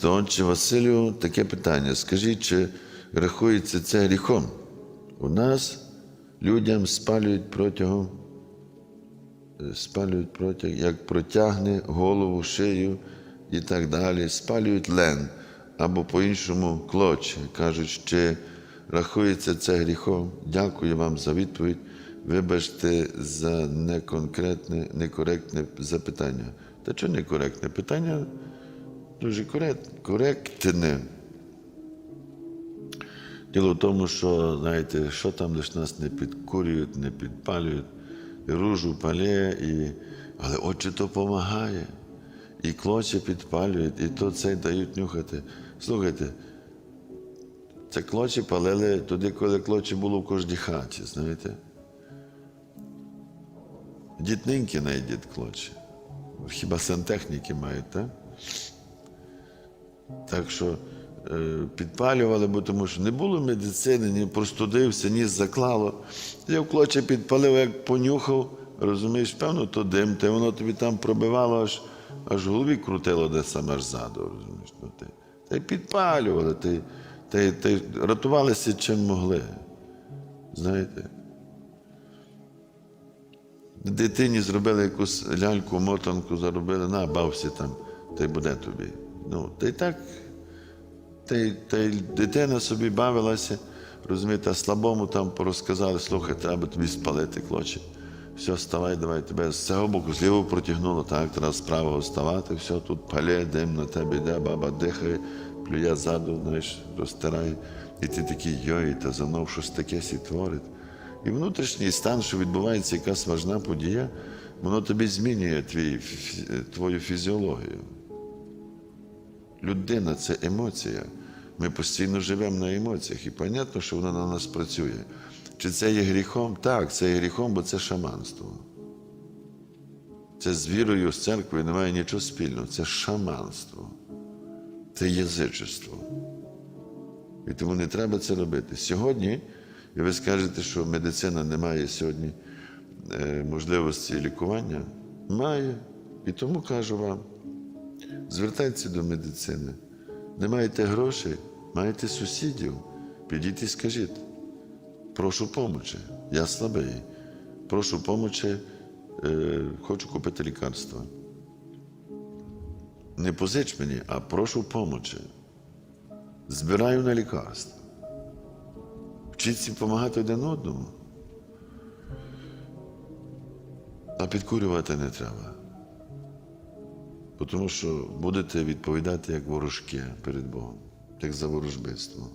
То, Отче Василю, таке питання. Скажіть, чи рахується це гріхом? У нас людям спалюють протягом, е, спалюють протяг, як протягне голову, шию і так далі. Спалюють лен або по-іншому клоче. Кажуть, чи рахується це гріхом? Дякую вам за відповідь. Вибачте за неконкретне, некоректне запитання. Та що некоректне? Питання дуже коректне. Діло в тому, що, знаєте, що там лиш нас не підкурюють, не підпалюють, і ружу палє, і... але очі то допомагає. І клочі підпалюють, і то цей дають нюхати. Слухайте, це клочі палили туди, коли клочі було в кожній хаті, знаєте. Дітненькі найдіть клочі. Хіба сантехніки мають, так? Так що е, підпалювали, бо тому що не було медицини, ні простудився, ні заклало. Я в клоче підпалив, як понюхав, розумієш, певно, то дим, те воно тобі там пробивало, аж, аж голові крутило десь саме аж ззаду, розумієш. Ну, ти, та й підпалювали, та, й- та, рятувалися чим могли. Знаєте? Дитині зробили якусь ляльку, мотанку заробили, на, бався там, та й буде тобі. Ну, та й так, та й, та й дитина собі бавилася, розумієте, а слабому там порозказали, слухай, треба тобі спалити клочі. Все, вставай, давай тебе з цього боку, з протягнуло, так, треба з правого вставати, все, тут палє, дим на тебе йде, баба дихає, плює ззаду, знаєш, розтирає. І ти такий, йой, та за мною щось таке сі творить. І внутрішній стан, що відбувається якась важна подія, воно тобі змінює твій, твою фізіологію. Людина це емоція. Ми постійно живемо на емоціях, і понятно, що вона на нас працює. Чи це є гріхом? Так, це є гріхом, бо це шаманство. Це з вірою, з церквою немає нічого спільного. Це шаманство, це язичество. І тому не треба це робити. Сьогодні, і ви скажете, що медицина не має сьогодні е, можливості лікування, має. І тому кажу вам, звертайтеся до медицини. Не маєте грошей, маєте сусідів, підіть і скажіть, прошу помочі, я слабий, прошу помочі, е, хочу купити лікарства. Не позич мені, а прошу помочі. Збираю на лікарства. Вчіться допомагати один одному. А підкурювати не треба. Тому що будете відповідати як ворожки перед Богом, як за ворожбитство.